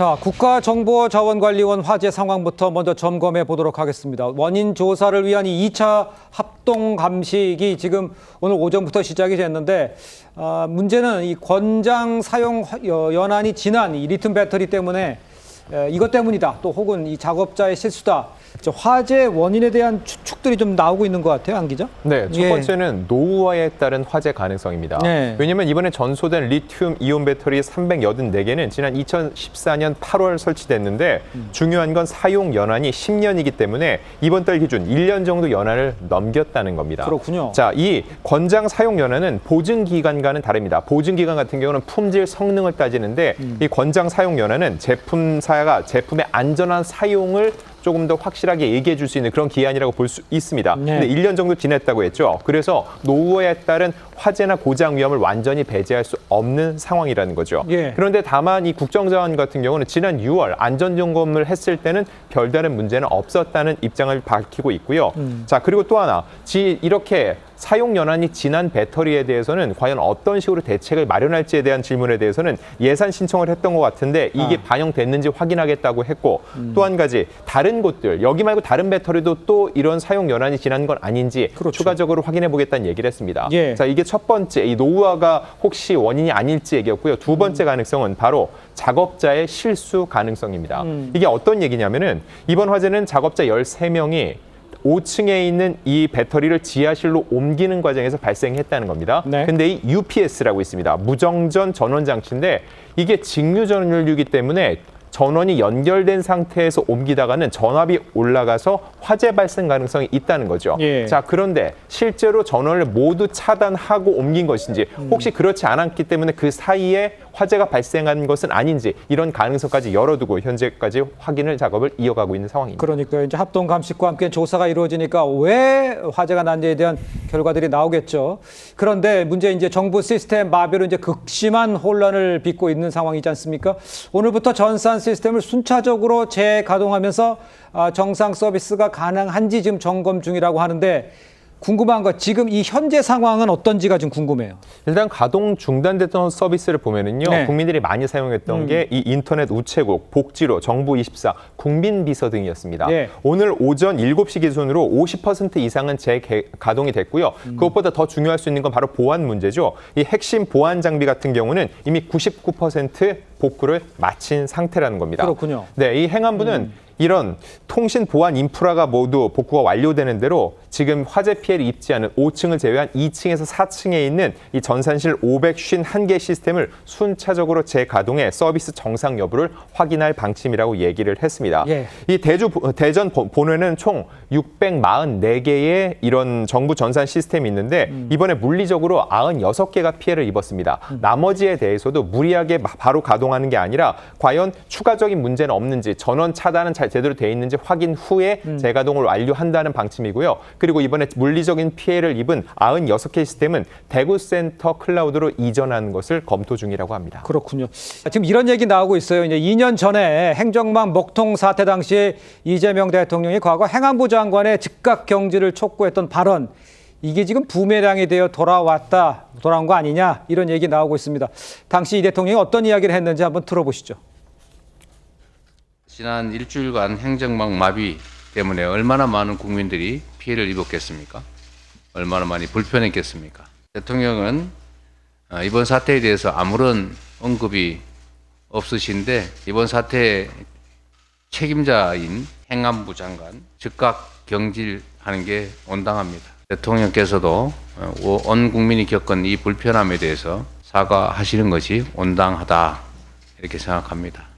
자, 국가정보자원관리원 화재 상황부터 먼저 점검해 보도록 하겠습니다. 원인 조사를 위한 이 2차 합동 감식이 지금 오늘 오전부터 시작이 됐는데 아, 문제는 이 권장 사용 연한이 지난 이 리튬 배터리 때문에 에, 이것 때문이다. 또 혹은 이 작업자의 실수다. 저 화재 원인에 대한 추측들이 좀 나오고 있는 것 같아요, 안 기자? 네, 첫 예. 번째는 노후화에 따른 화재 가능성입니다. 네. 왜냐하면 이번에 전소된 리튬 이온 배터리 384개는 지난 2014년 8월 설치됐는데 음. 중요한 건 사용 연한이 10년이기 때문에 이번 달 기준 1년 정도 연한을 넘겼다는 겁니다. 그렇군요. 자, 이 권장 사용 연한은 보증 기간과는 다릅니다. 보증 기간 같은 경우는 품질 성능을 따지는데 음. 이 권장 사용 연한은 제품 사가 제품의 안전한 사용을 조금 더 확실하게 얘기해 줄 수 있는 그런 기한이라고 볼 수 있습니다. 네. 근데 1년 정도 지냈다고 했죠. 그래서 노후에 따른 화재나 고장 위험을 완전히 배제할 수 없는 상황이라는 거죠. 예. 그런데 다만 이 국정자원 같은 경우는 지난 6월 안전점검을 했을 때는 별다른 문제는 없었다는 입장을 밝히고 있고요. 음. 자 그리고 또 하나, 지 이렇게 사용 연한이 지난 배터리에 대해서는 과연 어떤 식으로 대책을 마련할지에 대한 질문에 대해서는 예산 신청을 했던 것 같은데 이게 아. 반영됐는지 확인하겠다고 했고 음. 또한 가지 다른 곳들 여기 말고 다른 배터리도 또 이런 사용 연한이 지난 건 아닌지 그렇죠. 추가적으로 확인해 보겠다는 얘기를 했습니다. 예. 자 이게 첫 번째 이 노후화가 혹시 원인이 아닐지 얘기였고요. 두 음. 번째 가능성은 바로 작업자의 실수 가능성입니다. 음. 이게 어떤 얘기냐면은 이번 화재는 작업자 13명이 5층에 있는 이 배터리를 지하실로 옮기는 과정에서 발생했다는 겁니다. 네. 근데 이 UPS라고 있습니다. 무정전 전원 장치인데 이게 직류 전류이기 때문에 전원이 연결된 상태에서 옮기다가는 전압이 올라가서 화재 발생 가능성이 있다는 거죠. 예. 자, 그런데 실제로 전원을 모두 차단하고 옮긴 것인지 혹시 그렇지 않았기 때문에 그 사이에 화재가 발생한 것은 아닌지 이런 가능성까지 열어두고 현재까지 확인을 작업을 이어가고 있는 상황입니다. 그러니까 이제 합동 감식과 함께 조사가 이루어지니까 왜 화재가 난지에 대한 결과들이 나오겠죠. 그런데 문제 이제 정부 시스템 마비로 이제 극심한 혼란을 빚고 있는 상황이지 않습니까? 오늘부터 전산 시스템을 순차적으로 재가동하면서 아, 정상 서비스가 가능한지 지금 점검 중이라고 하는데 궁금한 거 지금 이 현재 상황은 어떤지가 좀 궁금해요. 일단 가동 중단됐던 서비스를 보면은요 네. 국민들이 많이 사용했던 게 이 인터넷 우체국, 복지로, 정부 24, 국민비서 등이었습니다. 예. 오늘 오전 7시 기준으로 50% 이상은 재가동이 됐고요. 음. 그것보다 더 중요할 수 있는 건 바로 보안 문제죠. 이 핵심 보안 장비 같은 경우는 이미 99% 복구를 마친 상태라는 겁니다. 그렇군요. 네, 이 행안부는 이런 통신 보안 인프라가 모두 복구가 완료되는 대로 지금 화재 피해를 입지 않은 5층을 제외한 2층에서 4층에 있는 이 전산실 551개 시스템을 순차적으로 재가동해 서비스 정상 여부를 확인할 방침이라고 얘기를 했습니다. 예. 이 대주 대전 본- 본회는 총 644개의 이런 정부 전산 시스템이 있는데 이번에 물리적으로 96개가 피해를 입었습니다. 나머지에 대해서도 무리하게 마- 바로 가동하는 게 아니라 과연 추가적인 문제는 없는지 전원 차단은 잘 제대로 돼 있는지 확인 후에 재가동을 완료한다는 방침이고요. 그리고 이번에 물리적인 피해를 입은 96개 시스템은 대구센터 클라우드로 이전하는 것을 검토 중이라고 합니다. 그렇군요. 지금 이런 얘기 나오고 있어요. 이제 2년 전에 행정망 먹통 사태 당시에 이재명 대통령이 과거 행안부 장관의 즉각 경질을 촉구했던 발언 이게 지금 부메랑이 되어 돌아왔다 돌아온 거 아니냐 이런 얘기 나오고 있습니다. 당시 이 대통령이 어떤 이야기를 했는지 한번 들어보시죠. 지난 일주일간 행정망 마비 때문에 얼마나 많은 국민들이 피해를 입었겠습니까? 얼마나 많이 불편했겠습니까? 대통령은 어, 이번 사태에 대해서 아무런 언급이 없으신데 이번 사태의 책임자인 행안부 장관 즉각 경질하는 게 온당합니다. 대통령께서도 어, 온 국민이 겪은 이 불편함에 대해서 사과하시는 것이 온당하다 이렇게 생각합니다.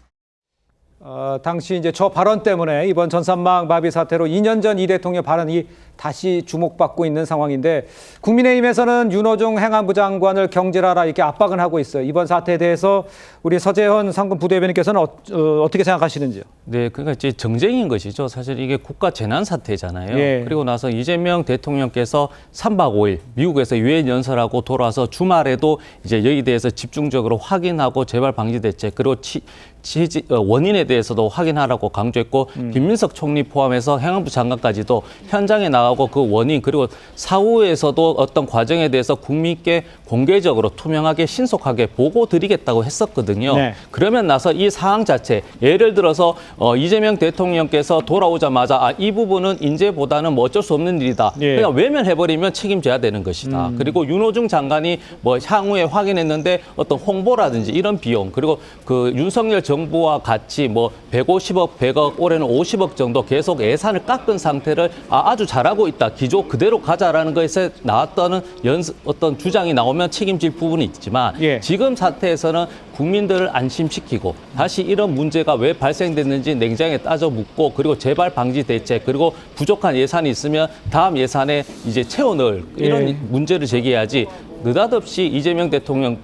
어, 당시 이제 저 발언 때문에 이번 전산망 마비 사태로 2년 전 이 대통령 발언이 다시 주목받고 있는 상황인데 국민의힘에서는 윤호중 행안부 장관을 경질하라 이렇게 압박을 하고 있어요. 이번 사태에 대해서 우리 서재현 상금 부대변인께서는 어, 어, 떻게 생각하시는지요? 네, 그러니까 이제 정쟁인 것이죠. 사실 이게 국가 재난 사태잖아요. 예. 그리고 나서 이재명 대통령께서 3박 5일 미국에서 유엔 연설하고 돌아와서 주말에도 이제 여기 대해서 집중적으로 확인하고 재발 방지 대책 그리고 치, 치지, 어, 원인에 대해서도 확인하라고 강조했고 김민석 총리 포함해서 행안부 장관까지도 현장에 나가고 나오고 그 원인 그리고 사후에서도 어떤 과정에 대해서 국민께 공개적으로 투명하게 신속하게 보고 드리겠다고 했었거든요. 네. 그러면 나서 이 사항 자체 예를 들어서 어, 이재명 대통령께서 돌아오자마자 아, 이 부분은 인재보다는 뭐 어쩔 수 없는 일이다. 예. 그냥 외면해버리면 책임져야 되는 것이다. 그리고 윤호중 장관이 뭐 향후에 확인했는데 어떤 홍보라든지 이런 비용 그리고 그 윤석열 정부와 같이 뭐 150억, 100억, 올해는 50억 정도 계속 예산을 깎은 상태를 아, 아주 잘하고 있다. 기조 그대로 가자라는 것에 나왔다는 연 어떤 주장이 나오면 책임질 부분이 있지만 예. 지금 사태에서는 국민들을 안심시키고 다시 이런 문제가 왜 발생됐는지 냉장에 따져 묻고 그리고 재발 방지 대책 그리고 부족한 예산이 있으면 다음 예산에 이제 채워 넣을 이런 예. 문제를 제기해야지 느닷없이 이재명 대통령의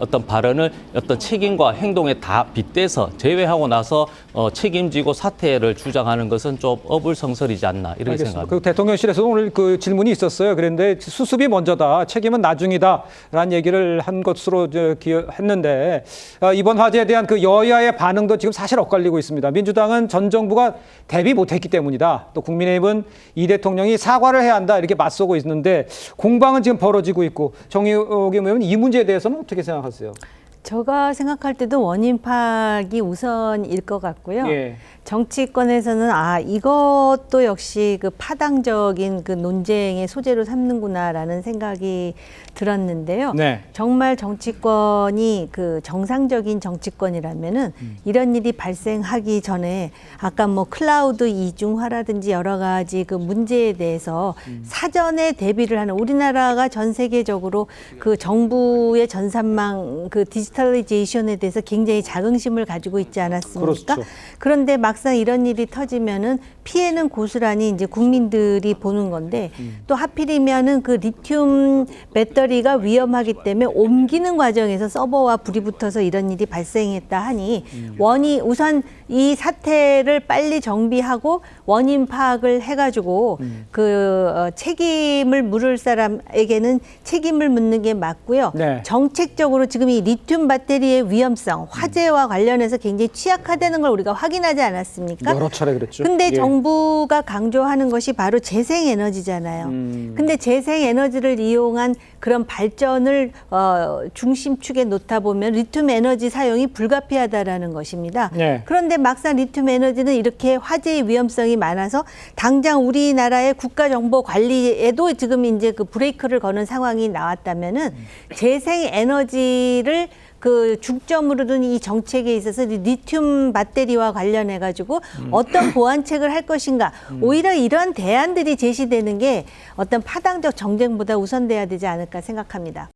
어떤 발언을 어떤 책임과 행동에 다 빗대서 제외하고 나서 어, 책임지고 사퇴를 주장하는 것은 좀 어불성설이지 않나 이렇게 알겠습니다. 생각합니다. 그 대통령실에서 오늘 그 질문이 있었어요. 그런데 수습이 먼저다, 책임은 나중이다라는 얘기를 한 것으로 저 기억했는데 아, 이번 화재에 대한 그 여야의 반응도 지금 사실 엇갈리고 있습니다. 민주당은 전 정부가 대비 못했기 때문이다. 또 국민의힘은 이 대통령이 사과를 해야 한다 이렇게 맞서고 있는데 공방은 지금 벌어지고 있고 정의옥 의원은 이 문제에 대해서는 어떻게 생각하세요? 생각하세요? 제가 생각할 때도 원인 파악이 우선일 것 같고요. 예. 정치권에서는 아 이것도 역시 그 파당적인 그 논쟁의 소재로 삼는구나라는 생각이 들었는데요. 네. 정말 정치권이 그 정상적인 정치권이라면은 이런 일이 발생하기 전에 아까 뭐 클라우드 이중화라든지 여러 가지 그 문제에 대해서 사전에 대비를 하는 우리나라가 전 세계적으로 그 정부의 전산망 그 디지 털리제이션에 대해서 굉장히 자긍심을 가지고 있지 않았습니까? 그렇죠. 그런데 막상 이런 일이 터지면은 피해는 고스란히 이제 국민들이 보는 건데 또 하필이면은 그 리튬 배터리가 위험하기 때문에 옮기는 과정에서 서버와 불이 붙어서 이런 일이 발생했다 하니 원이 우선 이 사태를 빨리 정비하고 원인 파악을 해가지고 그 어, 책임을 물을 사람에게는 책임을 묻는 게 맞고요. 네. 정책적으로 지금 이 리튬 배터리의 위험성, 화재와 관련해서 굉장히 취약하다는 걸 우리가 확인하지 않았습니까? 여러 차례 그랬죠. 근데 예. 정부가 강조하는 것이 바로 재생 에너지잖아요. 음. 근데 재생 에너지를 이용한 그런 발전을 어, 중심축에 놓다 보면 리튬 에너지 사용이 불가피하다라는 것입니다. 네. 그런데 막상 리튬 에너지는 이렇게 화재의 위험성이 많아서 당장 우리나라의 국가 정보 관리에도 지금 이제 그 브레이크를 거는 상황이 나왔다면은 재생 에너지를 그 중점으로 둔 이 정책에 있어서 이 리튬 배터리와 관련해 가지고 어떤 보완책을 할 것인가. 오히려 이런 대안들이 제시되는 게 어떤 파당적 정쟁보다 우선돼야 되지 않을까 생각합니다.